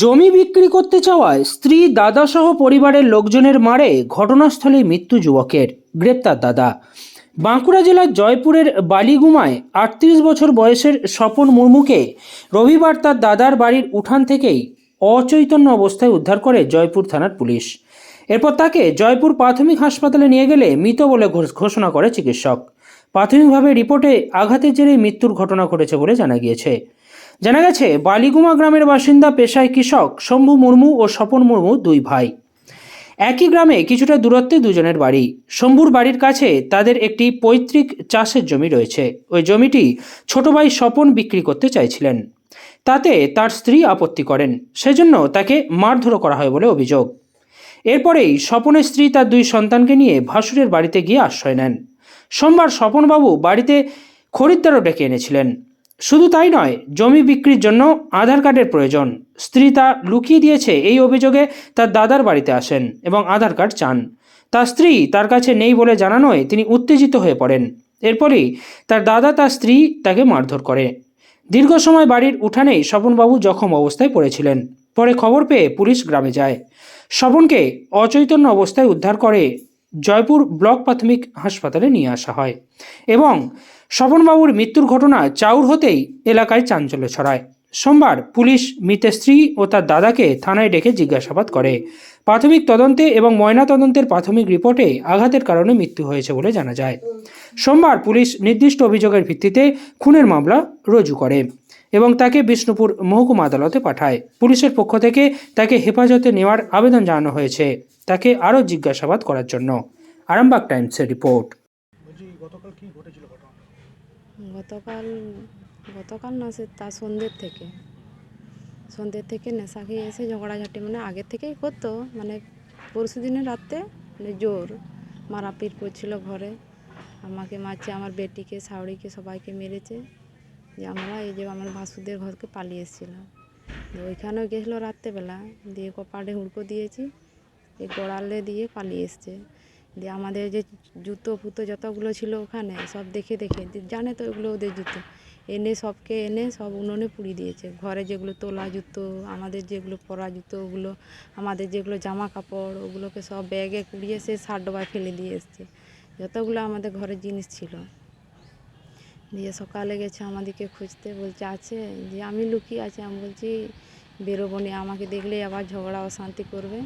জমি বিক্রি করতে চাওয়ায় স্ত্রী দাদাসহ পরিবারের লোকজনের মারে ঘটনাস্থলে মৃত্যু যুবকের, গ্রেপ্তার দাদা। বাঁকুড়া জেলার জয়পুরের বালিগুমায় আটত্রিশ বছর বয়সের স্বপন মুর্মুকে রবিবার তার দাদার বাড়ির উঠান থেকেই অচৈতন্য অবস্থায় উদ্ধার করে জয়পুর থানার পুলিশ। এরপর তাকে জয়পুর প্রাথমিক হাসপাতালে নিয়ে গেলে মৃত বলে ঘোষণা করে চিকিৎসক। প্রাথমিকভাবে রিপোর্টে আঘাতের জেরে মৃত্যুর ঘটনা ঘটেছে বলে জানা গিয়েছে। জানা গেছে, বালিগুমা গ্রামের বাসিন্দা পেশায় কৃষক শম্ভু মুর্মু ও স্বপন মুর্মু দুই ভাই। একই গ্রামে কিছুটা দূরত্বে দুজনের বাড়ি। শম্ভুর বাড়ির কাছে তাদের একটি পৈতৃক চাষের জমি রয়েছে। ওই জমিটি ছোট ভাই স্বপন বিক্রি করতে চাইছিলেন। তাতে তার স্ত্রী আপত্তি করেন। সেজন্য তাকে মারধরও করা হয় বলে অভিযোগ। এরপরেই স্বপনের স্ত্রী তার দুই সন্তানকে নিয়ে ভাসুরের বাড়িতে গিয়ে আশ্রয় নেন। সোমবার স্বপনবাবু বাড়িতে খরিদ্দারও ডেকে এনেছিলেন। শুধু তাই নয়, জমি বিক্রির জন্য আধার কার্ডের প্রয়োজন। স্ত্রী তা লুকিয়ে দিয়েছে এই অভিযোগে তার দাদার বাড়িতে আসেন এবং আধার কার্ড চান। তার স্ত্রী তার কাছে নেই বলে জানানোয় তিনি উত্তেজিত হয়ে পড়েন। এরপরই তার দাদা তার স্ত্রী তাকে মারধর করে। দীর্ঘ সময় বাড়ির উঠানেই স্বপনবাবু জখম অবস্থায় পড়েছিলেন। পরে খবর পেয়ে পুলিশ গ্রামে যায়। স্বপনকে অচৈতন্য অবস্থায় উদ্ধার করে জয়পুর ব্লক প্রাথমিক হাসপাতালে নিয়ে আসা হয় এবং স্বপনবাবুর মৃত্যুর ঘটনা চাউর হতেই এলাকায় চাঞ্চল্য ছড়ায়। সোমবার পুলিশ মৃতের স্ত্রী ও তার দাদাকে থানায় ডেকে জিজ্ঞাসাবাদ করে। প্রাথমিক তদন্তে এবং ময়না তদন্তের প্রাথমিক রিপোর্টে আঘাতের কারণে মৃত্যু হয়েছে বলে জানা যায়। সোমবার পুলিশ নির্দিষ্ট অভিযোগের ভিত্তিতে খুনের মামলা রুজু করে। এবং তাকে বিষ্ণুপুর মহকুমা আদালতে পাঠায়। পুলিশের পক্ষ থেকে তাকে হেফাজতে নেওয়ার আবেদন জানানো হয়েছে তাকে আরও জিজ্ঞাসাবাদ করার জন্য। আরামবাগ টাইমসের রিপোর্ট। গতকাল কি ঘটেছিল ঘটনা? গতকাল গতকাল না সে তার সন্ধ্যের থেকে। সন্ধ্যের থেকে নেশা খেয়ে এসে ঝগড়াঝাটি মানে আগের থেকেই করতো মানে পরশু দিনের রাত্রে মানে জোর মারাপিট করছিল ঘরে। আমাকে মারছে আমার বেটিকে শাওড়িকে সবাইকে মেরেছে। যে আমরা এই যে আমার ভাসুদের ঘরকে পালিয়ে এসেছিলাম ওইখানেও গেছিল রাত্রেবেলা, দিয়ে কপাটে হুড়কো দিয়েছি, এই গোড়ালে দিয়ে পালিয়ে এসছে। দিয়ে আমাদের যে জুতো ফুতো যতগুলো ছিল ওখানে সব দেখে দেখে, জানে তো এগুলো ওদের জুতো। এনে সবকে এনে সব উনুনে পুড়িয়ে দিয়েছে। ঘরে যেগুলো তোলা জুতো, আমাদের যেগুলো পরা জুতো, ওগুলো আমাদের যেগুলো জামা কাপড়, ওগুলোকে সব ব্যাগে কুড়িয়ে সে সার ডবায় ফেলে দিয়ে এসছে। যতগুলো আমাদের ঘরের জিনিস ছিল। দিয়ে সকালে গেছে আমাদেরকে খুঁজতে, বলছে, আছে? যে, আমি লুকিয়ে আছি। আমি বলছি, বেরোবো নি। আমাকে দেখলেই আবার ঝগড়া, অশান্তি করবে।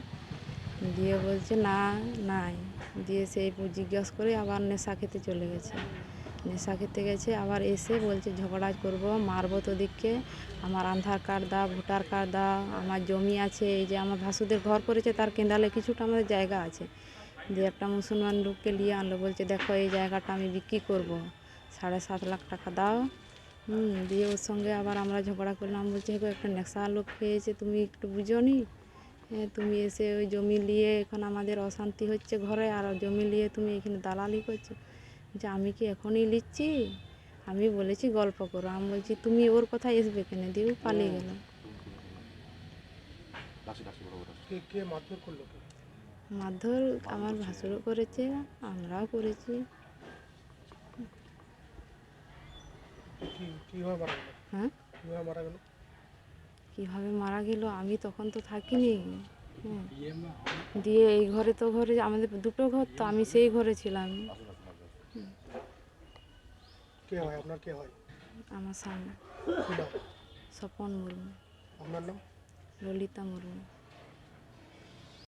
দিয়ে বলছে, না, নাই। দিয়ে সেই জিজ্ঞাসা করে আবার নেশা খেতে চলে গেছে। নেশা খেতে গেছে, আবার এসে বলছে, ঝগড়া করব, মারবো তোদিককে আমার আধার কার্ড দাও, ভোটার কার্ড দাও, আমার জমি আছে, এই যে আমার ভাসুদের ঘর করেছে, তার কেন্দালে কিছুটা আমাদের জায়গা আছে। দিয়ে একটা মুসলমান লোককে নিয়ে আনলো, বলছে, দেখো, এই জায়গাটা আমি বিক্রি করব। সাড়ে সাত লাখ টাকা দাও। হুম দিয়ে ওর সঙ্গে আবার আমরা ঝগড়া করলাম। বলছি গো একটা নেশা লোক খেয়েছে তুমি একটু বুঝো নি? হ্যাঁ, তুমি এসে ওই জমি নিয়ে এখন আমাদের অশান্তি হচ্ছে ঘরে আর জমি নিয়ে তুমি এখানে দালালি করছ। যে আমি কি এখনই নিচ্ছি আমি বলেছি গল্প করো। আমি বলছি তুমি ওর কথা এসবে কেন? দিয়ে পালিয়ে গেল। মারধর আমার ভাসুরও করেছে আমরাও করেছি কি কীভাবে মারা গেল হ্যাঁ? কীভাবে মারা গেল? আমি তখন তো থাকিনি। দিয়ে এই ঘরে তো ঘরে আমাদের দুটো ঘর তো আমি সেই ঘরে ছিলাম। কে হয়? আপনার কে হয়? আমার সামনে স্বপন মুর্মু আপনার নাম? ললিতা মুর্মু